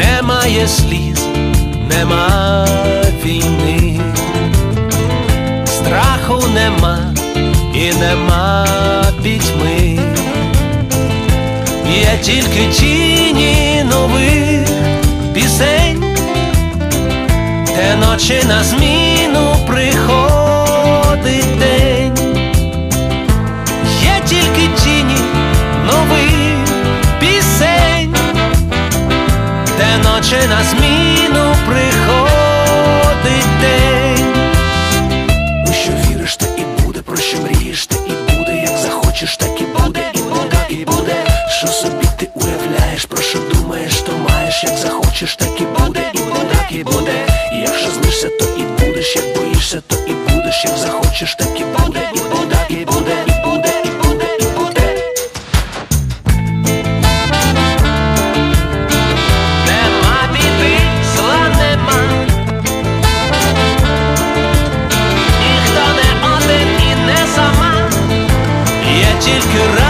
Немає сліз, нема війни, страху нема і нема пітьми, є тільки тіні нових пісень, де ночі на зміну приходить день, зміну приходить день. У що віриш, те і буде, про що мрієш, те і буде, як захочеш, так і буде, і буде, і буде. Що собі ти уявляєш, про що думаєш, то маєш, як захочеш, так і буде, і буде, і буде. І якщо знишся, то і будеш, як боїшся, то і будеш, як захочеш, так і буде, Є тільки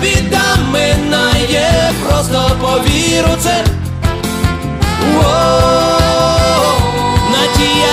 біда минає, просто повір це. О, надія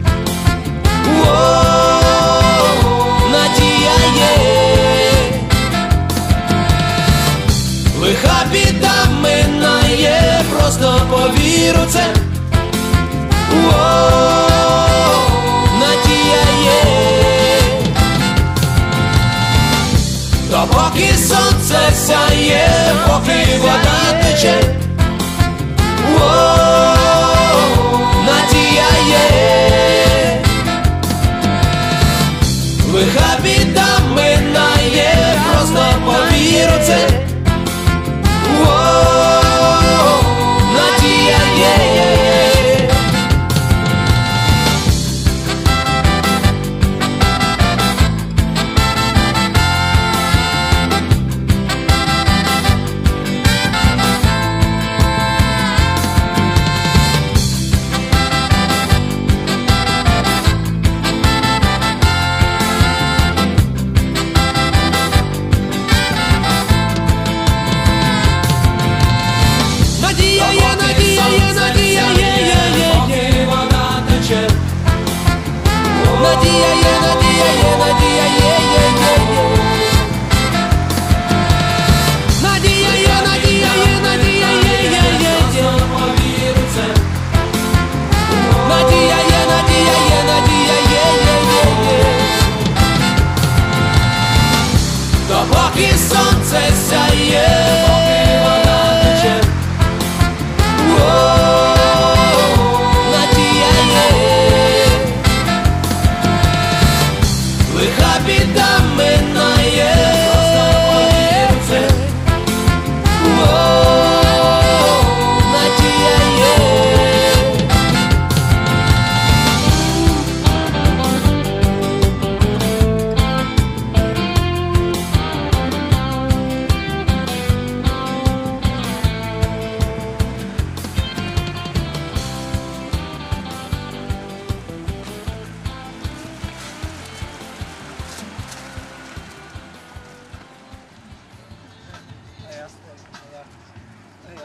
Надія є, лиха біда минає, просто повіру це. Надія є, то поки сонце сяє, поки вода тече. Dancing. To błagie słońce zaje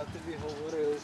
тобі говорили.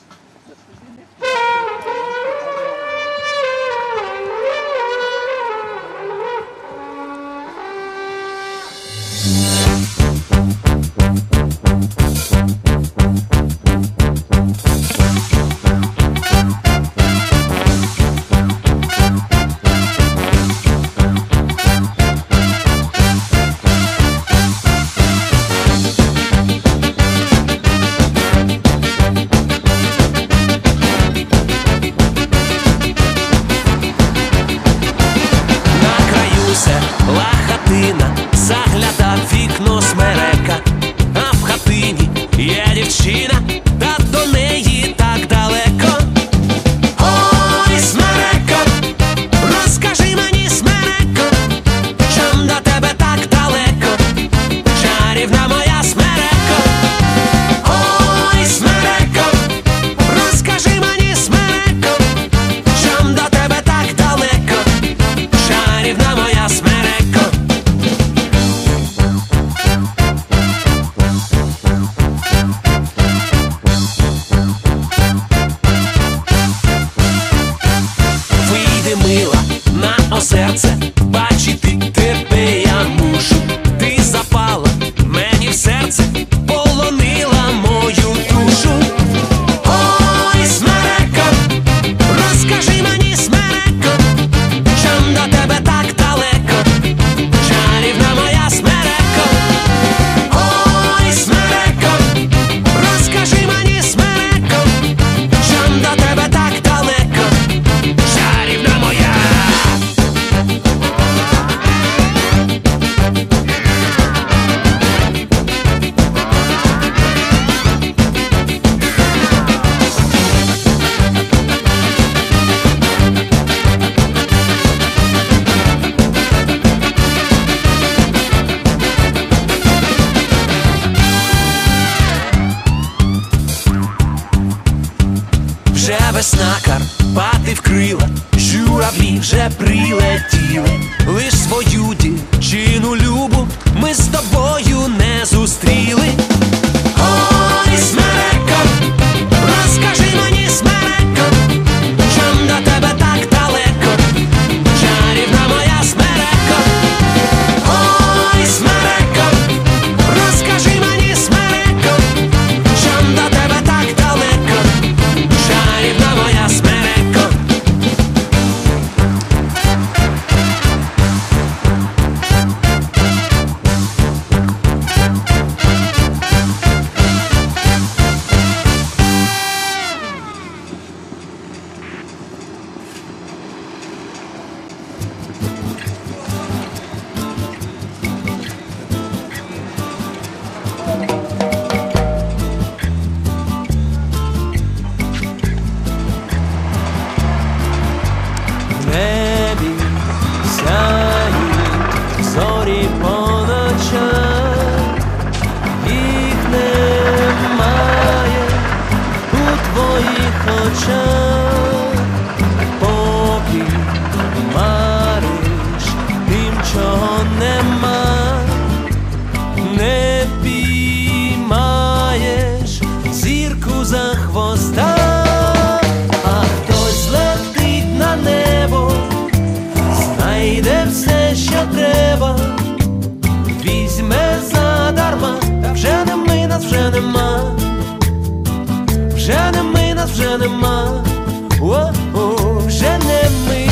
Весна Карпати вкрила, журавлі вже прилетіли, лиш свою дівчину любу ми з тобою треба, візьме задарма, та вже не ми нас вже нема, вже не ми нас вже нема, о, о, вже не ми.